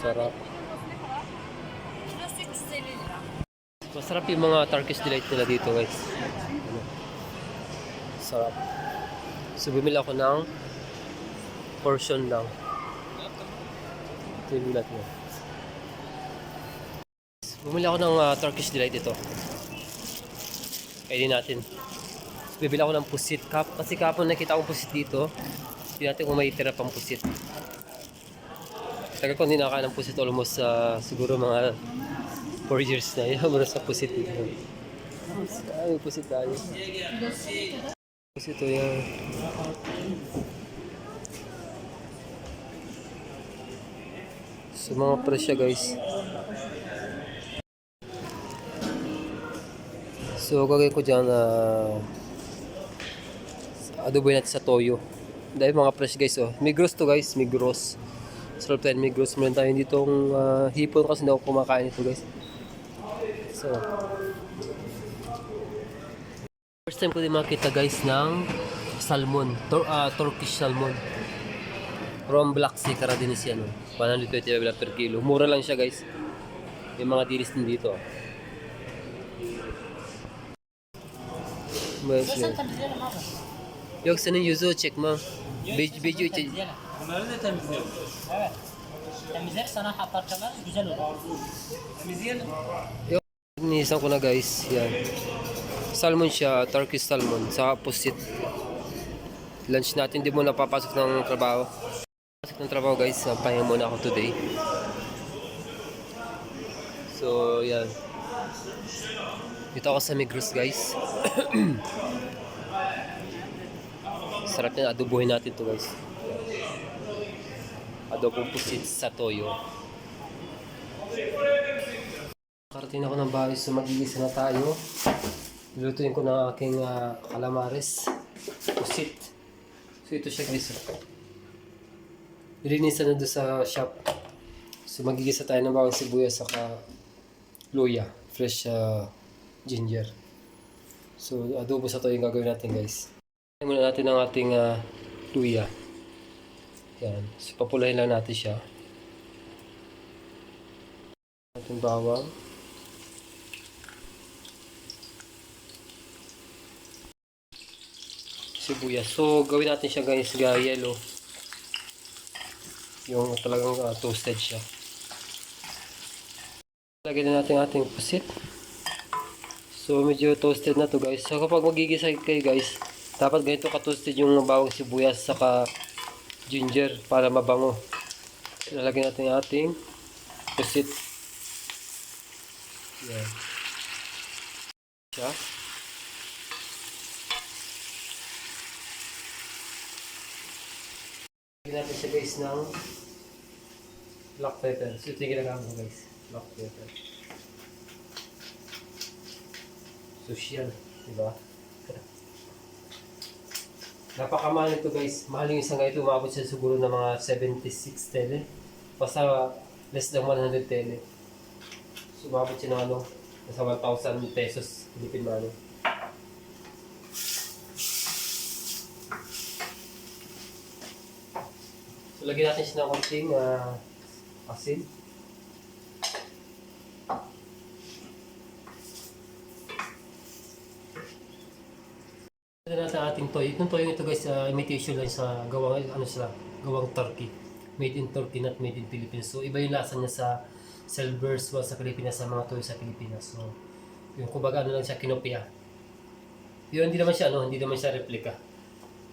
Sarap. Kilosu 350 lira. Masarap yung mga Turkish delight nila dito guys. Sarap. So bumili ako ng portion lang. Ito yung bilat mo. Bumili ako ng ah, Turkish delight ito. Kainin natin. So, bibili ako ng pusit. Kap kasi kapon nakita akong pusit dito. Hindi natin kung may tira pang pusit. Tagal ko nakakain ng pusit almost ah, siguro mga 4 years na. Yan, mura sa pusit. Ay, pusit tayo. Pusit to yan. So mga presya guys. So gagawin ko dyan na adobo natin sa toyo. Dahil mga fresh guys oh. Migros to guys, Migros. Sarap tayo Migros. Meron tayo ditong uh, hipon kasi hindi ako kumakain ito guys. So, first time ko din makita guys ng salmon. Tor ah, Turkish salmon. From Black Sea, Caradinis yan. Oh. 125 per kilo. Mura lang siya guys. May mga dilis din dito. oh. Yok senin yüzü çekmem. Beci beci çek. Bunları da temizliyoruz. Evet. Temizler sana ha- parçalar güzel olur. Temizleyelim. Inisan ko na guys. Yan. Salmon siya, Turkish salmon. Sa pusit. Lunch natin, di mo napapasok ng trabaho. Pasok ng trabaho guys, uh, pahinga muna ako today. So, yan. Dito ako sa Migros guys. Sarap yan, adobohin natin to guys. Adobong pusit sa toyo. Karating ako ng bahay, so magigisa na tayo. Nilutuin ko ng aking ah, calamares. Pusit. So ito siya guys. Nilinisan na doon sa shop. So magigisa tayo ng bawang sibuyas saka luya. Fresh ah, ginger. So adobo sa to yung gagawin natin guys. Muna natin ang ating ah, luya. Yan. So papulahin lang natin siya. Ating bawang. sibuyas. So, gawin natin siya guys, ga yellow. Yung talagang ah, toasted siya. Lagyan na natin ating pusit. So, medyo toasted na to guys. So, kapag magigisa kayo guys, dapat ganito ka-toasted yung bawang sibuyas saka ginger para mabango. Lalagyan natin ating pusit. Yan. Siya. Lagyan natin siya guys ng black pepper. So ito yung ginagamit ko guys. Black pepper. Social. Diba? Napakamahal ito guys. Mahal yung isang ganito. Umabot siya siguro ng mga 76 tele. Basta less than 100 tele. So umabot siya ng ano. Nasa 1,000 pesos. Philippine money. So, lagyan natin siya ng konting ah, asin. Ating toy. Itong toy ito guys, ah, imitation lang sa gawang, ano sila, gawang turkey. Made in Turkey, not made in Philippines. So, iba yung lasa niya sa Selbers o sa Pilipinas, sa mga toy sa Pilipinas. So, yung kumbaga ano lang siya, kinopia. Yun, hindi naman siya, ano, hindi naman siya replica.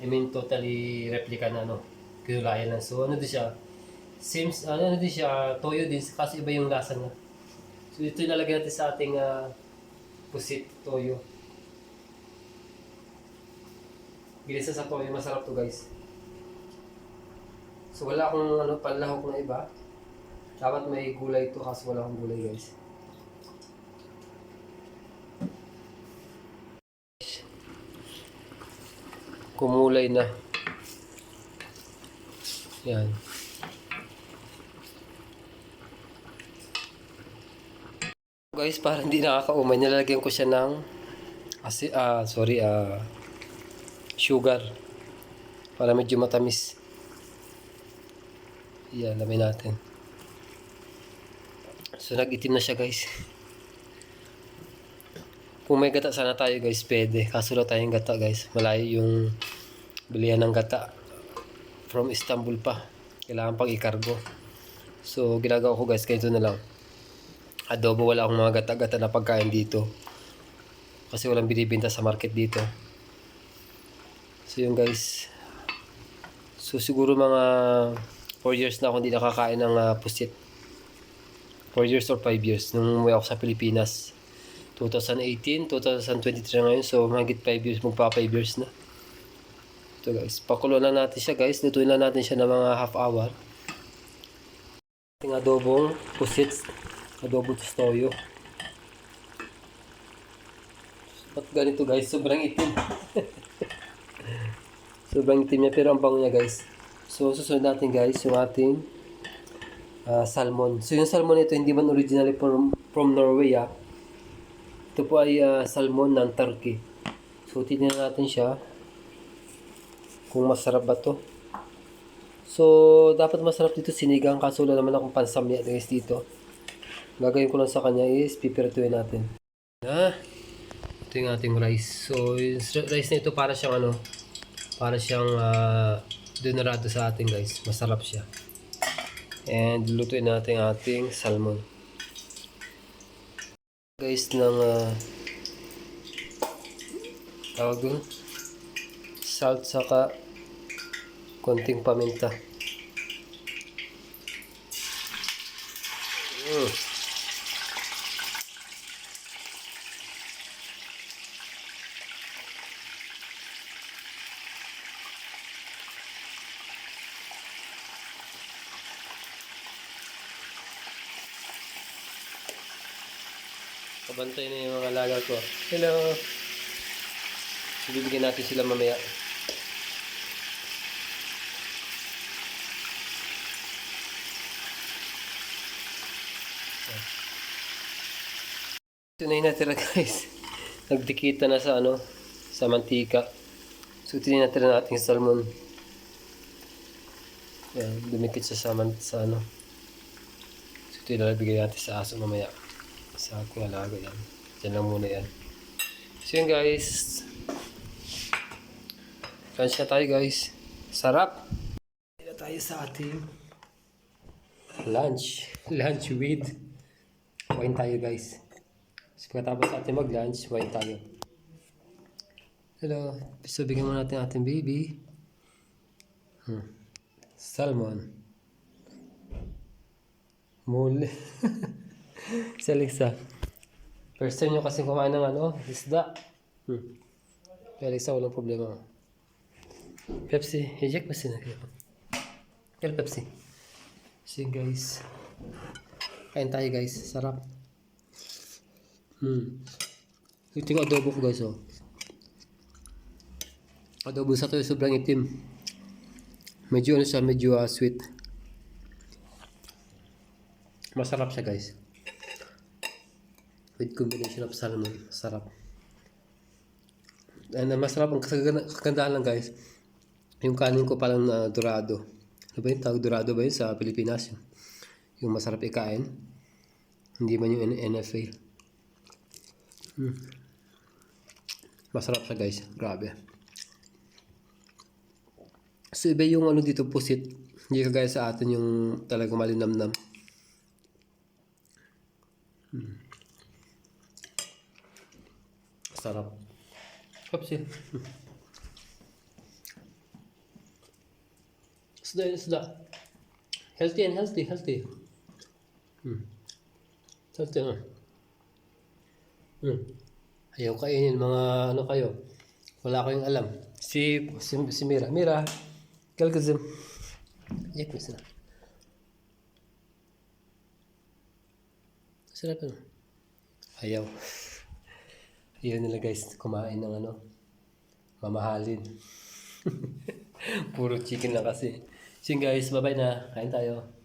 I mean, totally replica na, ano, kinulayan lang. So, ano din siya, same, ano, ano din siya, toyo din, kasi iba yung lasa niya. So, ito yung lalagyan natin sa ating ah, pusit toyo. Gilisa sa toyo, masarap to guys. So, wala akong ano, panlahok na iba. Dapat may gulay to kasi wala akong gulay guys. Kumulay na. Yan. Guys, para hindi nakakaumay, nilalagyan ko siya ng asi, ah, sorry, ah, sugar. Para medyo matamis. Yan, lamay natin. So nag-itim na siya guys. Kung may gata sana tayo guys, pwede. Kaso wala tayong gata guys. Malayo yung bilihan ng gata. From Istanbul pa. Kailangan pang ikargo. So ginagawa ko guys, ganito na lang. Adobo, wala akong mga gata-gata na pagkain dito. Kasi walang binibinta sa market dito. So yun guys. So siguro mga 4 years na ako hindi nakakain ng ah, pusit. 4 years or 5 years nung umuwi ako sa Pilipinas. 2018, 2023 na ngayon. So mahigit 5 years, magpa 5 years na. Ito guys, pakulo na natin siya guys. Lutuin na natin siya ng mga half hour. Ating adobong pusit. Adobo tostoyo. Ba't ganito guys? Sobrang itim. Sobrang itim niya pero ang bango niya guys. So susunod natin guys yung ating ah, salmon. So yung salmon ito hindi man originally from, from Norway ah. Ito po ay ah, salmon ng Turkey. So tingnan natin siya kung masarap ba to. So dapat masarap dito sinigang kaso wala naman akong pansamya guys dito. Gagawin ko lang sa kanya is pipirituin natin. Na, ito yung ating rice. So yung rice na ito para siyang ano, para siyang uh, dinarado sa atin guys. Masarap siya. And lutuin natin ating salmon. Guys ng uh, tawag dun salt saka konting paminta. Mm. Kabantay na yung mga alaga ko. Hello! Bibigyan natin sila mamaya. Ito na yung natira guys. Nagdikita na sa ano, sa mantika. So ito yung natira nating salmon. Yan, dumikit siya sa, man, sa ano. So ito yung lalabigay natin sa aso mamaya. Sa aking alaga yan. Diyan lang muna yan. So yun guys. Lunch na tayo guys. Sarap! Hindi na tayo sa ating lunch. Lunch with wine tayo guys. So pagkatapos natin mag-lunch, wine tayo. Hello. So bigyan mo natin ating baby. Hmm. Salmon. Mole. si Alexa. First time nyo kasi kumain ng ano, isda. Hmm. Si Alexa, walang problema. Pepsi. Eject mo sila. Kaya Pepsi. So guys. Kain tayo guys. Sarap. Hmm. Ito yung adobo ko guys oh. Adobo sa to sobrang itim. Medyo ano siya, medyo ah, sweet. Masarap siya guys. With combination of salmon. Sarap. And uh, masarap ang kaganda- kagandahan lang guys. Yung kanin ko parang na dorado. Ano ba yun? Tawag dorado ba yun sa Pilipinas? Yung, yung masarap ikain. Hindi man yung NFA. Hmm. Masarap siya guys. Grabe. So iba yung ano dito pusit. Hindi kagaya sa atin yung talagang malinamnam. Hmm. Sarap. Kapsi. Isda yun. Healthy and healthy, healthy. Hmm. Healthy nga. Hmm. Ayaw kainin mga ano kayo. Wala kayong alam. Si, si, si Mira. Mira, kalkazim. Yak mo sila. Sarap yun. Ayaw. Ayaw nila guys kumain ng ano. Mamahalin. Puro chicken lang kasi. So guys, bye-bye na. Kain tayo.